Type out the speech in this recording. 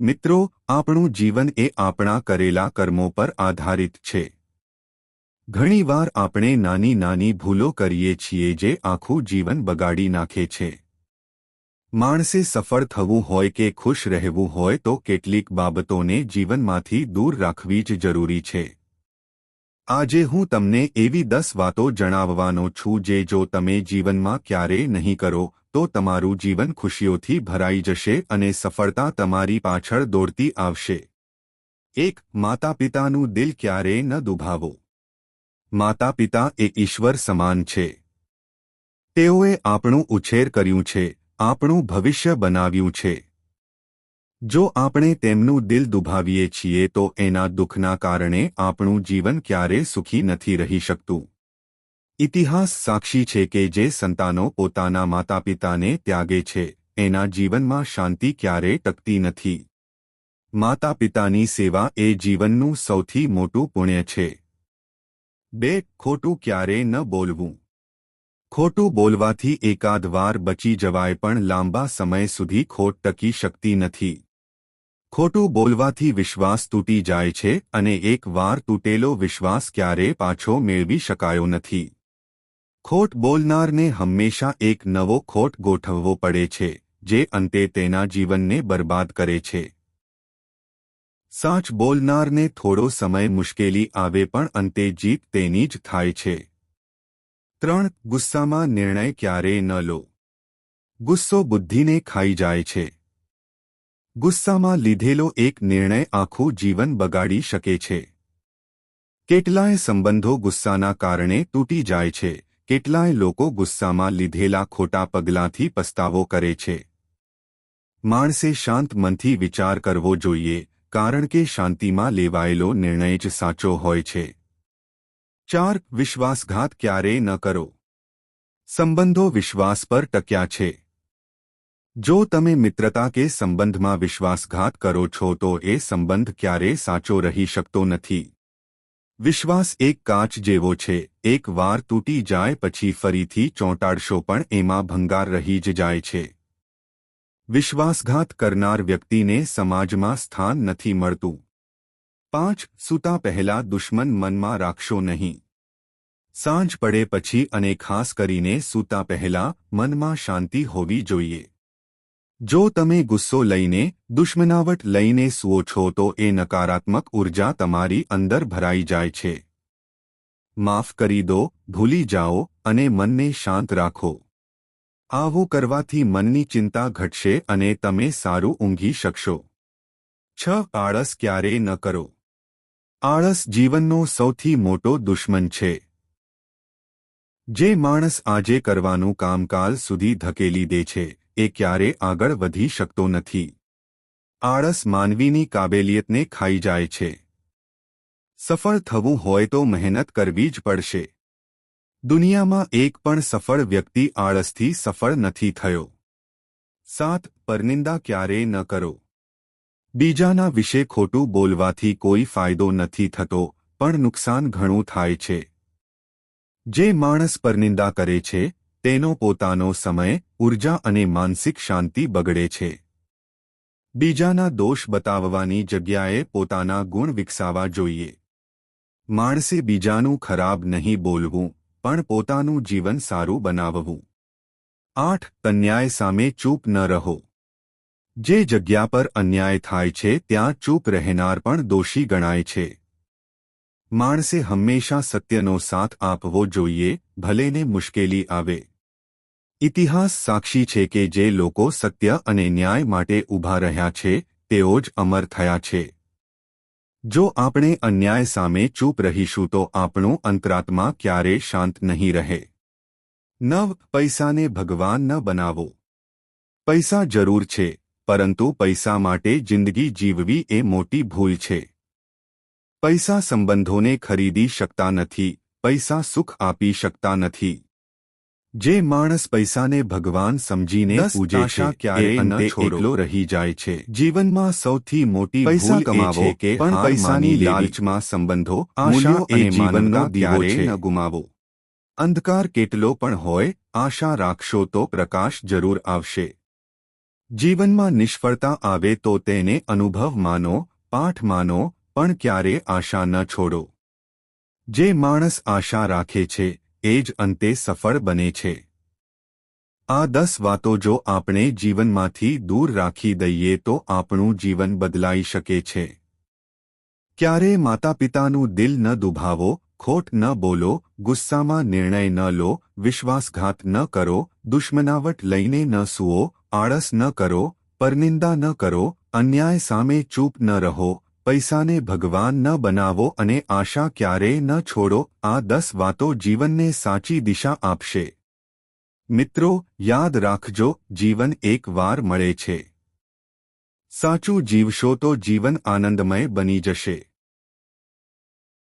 મિત્રો, આપણું જીવન એ આપણા કરેલા કર્મો પર આધારિત છે. ઘણીવાર આપણે નાની નાની ભૂલો કરીએ છીએ જે આખું જીવન બગાડી નાખે છે. માણસે સફળ થવું હોય કે ખુશ રહેવું હોય તો કેટલીક બાબતોને જીવનમાંથી દૂર રાખવી જ જરૂરી છે. આજે હું તમને એવી દસ વાતો જણાવવાનો છું જે જો તમે જીવનમાં ક્યારેય નહીં કરો તો તમારું જીવન ખુશીઓથી ભરાઈ જશે અને સફળતા તમારી પાછળ દોડતી આવશે. એક માતા પિતાનું દિલ ક્યારેય ન દુભાવો. માતા પિતા એ ઈશ્વર સમાન છે. તેઓએ આપણું ઉછેર કર્યું છે, આપણું ભવિષ્ય બનાવ્યું છે. જો આપણે તેમનું દિલ દુભાવીએ છીએ તો એના દુઃખના કારણે આપણું જીવન ક્યારે સુખી નથી રહી શકતું. ઇતિહાસ સાક્ષી છે કે જે સંતાનો પોતાના માતાપિતાને ત્યાગે છે, એના જીવનમાં શાંતિ ક્યારે ટકતી નથી. માતા પિતાની સેવા એ જીવનનું સૌથી મોટું પુણ્ય છે. બે, ખોટું ક્યારે ન બોલવું. ખોટું બોલવાથી એકાદ વાર બચી જવાય પણ લાંબા સમય સુધી ખોટ ટકી શકતી નથી. ખોટું બોલવાથી વિશ્વાસ તૂટી જાય છે અને એક વાર તૂટેલો વિશ્વાસ ક્યારે પાછો મેળવી શકાયો નથી. ખોટ બોલનારને હંમેશા એક નવો ખોટ ગોઠવવો પડે છે, જે અંતે તેના જીવનને બરબાદ કરે છે. સાચ બોલનારને થોડો સમય મુશ્કેલી આવે પણ અંતે જીત તેની જ થાય છે. ત્રણ, ગુસ્સામાં નિર્ણય ક્યારેય ન લો. ગુસ્સો બુદ્ધિને ખાઈ જાય છે. ગુસ્સામાં લીધેલો એક નિર્ણય આખું જીવન બગાડી શકે છે. કેટલાય સંબંધો ગુસ્સાના કારણે તૂટી જાય છે. કેટલાય લોકો ગુસ્સામાં લીધેલા ખોટા પગલાંથી પસ્તાવો કરે છે. માણસે શાંત મનથી વિચાર કરવો જોઈએ, કારણ કે શાંતિમાં લેવાયેલો નિર્ણય જ સાચો હોય છે. ચાર, વિશ્વાસઘાત ક્યારેય ન કરો. સંબંધો વિશ્વાસ પર ટક્યા છે. જો તમે મિત્રતા કે સંબંધમાં વિશ્વાસઘાત કરો છો તો એ સંબંધ ક્યારેય સાચો રહી શકતો નથી. વિશ્વાસ એક કાચ જેવો છે, એક વાર તૂટી જાય પછી ફરીથી ચોંટાડશો પણ એમાં ભંગાર રહી જ જાય છે. વિશ્વાસઘાત કરનાર વ્યક્તિને સમાજમાં સ્થાન નથી મળતું. પાંચ, સૂતા પહેલા દુશ્મન મનમાં રાખશો નહીં. સાંજ પડે પછી અને ખાસ કરીને સૂતા પહેલા મનમાં શાંતિ હોવી જોઈએ. જો તમે ગુસ્સો લઈને, દુશ્મનાવટ લઈને સુઓ છો તો એ નકારાત્મક ઊર્જા તમારી અંદર ભરાઈ જાય છે. માફ કરી દો, ભૂલી જાઓ અને મનને શાંત રાખો. આવું કરવાથી મનની ચિંતા ઘટશે અને તમે સારું ઊંઘી શકશો. છ, આળસ ક્યારેય ન કરો. આળસ જીવનનો સૌથી મોટો દુશ્મન છે. જે માણસ આજે કરવાનું કામકાલ સુધી ધકેલી દે છે. એ ક્યારે આગળ વધી શકતો નથી. આળસ માનવીની કાબેલિયતને ખાઈ જાય છે. સફળ થવું હોય તો મહેનત કરવી જ પડશે. દુનિયામાં એક પણ સફળ વ્યક્તિ આળસથી સફળ નથી થયો. સાત, પરનિંદા ક્યારેય ન કરો. બીજાના વિશે ખોટું બોલવાથી કોઈ ફાયદો નથી થતો, પણ નુકસાન ઘણું થાય છે. જે માણસ પરનિંદા કરે છે, તેનો પોતાનો સમય ઊર્જા અને માનસિક શાંતિ બગડે છે. બીજાના દોષ બતાવવાની જગ્યાએ પોતાના ગુણ વિકસાવા જોઈએ. માણસે બીજાનું ખરાબ નહીં બોલવું, પણ પોતાનું જીવન સારું બનાવવું. આઠ, અન્યાય સામે ચૂપ ન રહો. જે જગ્યા પર અન્યાય થાય છે, ત્યાં ચૂપ રહેનાર પણ દોષી ગણાય છે. માણસે હંમેશા સત્યનો સાથ આપવો જોઈએ, ભલેને મુશ્કેલી આવે. ઇતિહાસ સાક્ષી છે કે જે લોકો સત્ય અને ન્યાય માટે ઊભા રહ્યા છે, તેઓ જ અમર થયા છે. જો આપણે અન્યાય સામે ચૂપ રહીશું તો આપણું અંતરાત્મા ક્યારે શાંત નહીં રહે. નવ, પૈસાને ભગવાન ન બનાવો. પૈસા જરૂર છે, પરંતુ પૈસા માટે જિંદગી જીવવી એ મોટી ભૂલ છે. પૈસા સંબંધોને ખરીદી શકતા નથી, પૈસા સુખ આપી શકતા નથી. જે માણસ પૈસાને ભગવાન સમજીને પૂજે છે ક્યારે અંતે એકલો રહી જાય છે. જીવનમાં સૌથી મોટી પૈસા કમાવો કે પણ પૈસાની લાલચમાં સંબંધો આશા એ જીવનનો ક્યારે ન ગુમાવો. અંધકાર કેટલો પણ હોય આશા રાખશો તો પ્રકાશ જરૂર આવશે. જીવનમાં નિષ્ફળતા આવે તો તેને અનુભવ માનો પાઠ માનો પણ ક્યારે આશા ન છોડો. જે માણસ આશા રાખે છે એ જ અંતે સફળ બને છે. આ દસ વાતો જો આપણે જીવનમાંથી દૂર રાખી દઈએ તો આપણું જીવન બદલાઈ શકે છે. ક્યારે માતાપિતાનું દિલ ન દુભાવો, ખોટ ન બોલો, ગુસ્સામાં નિર્ણય ન લો, વિશ્વાસઘાત ન કરો, દુશ્મનાવટ લઈને ન સૂઓ, આળસ ન કરો, પરનિંદા ન કરો, અન્યાય સામે ચૂપ ન રહો પૈસાને ભગવાન ન બનાવો અને આશા ક્યારેય ન છોડો, આ દસ વાતો જીવનને સાચી દિશા આપશે. મિત્રો, યાદ રાખજો, જીવન એક વાર મળે છે. સાચું જીવશો તો જીવન આનંદમય બની જશે.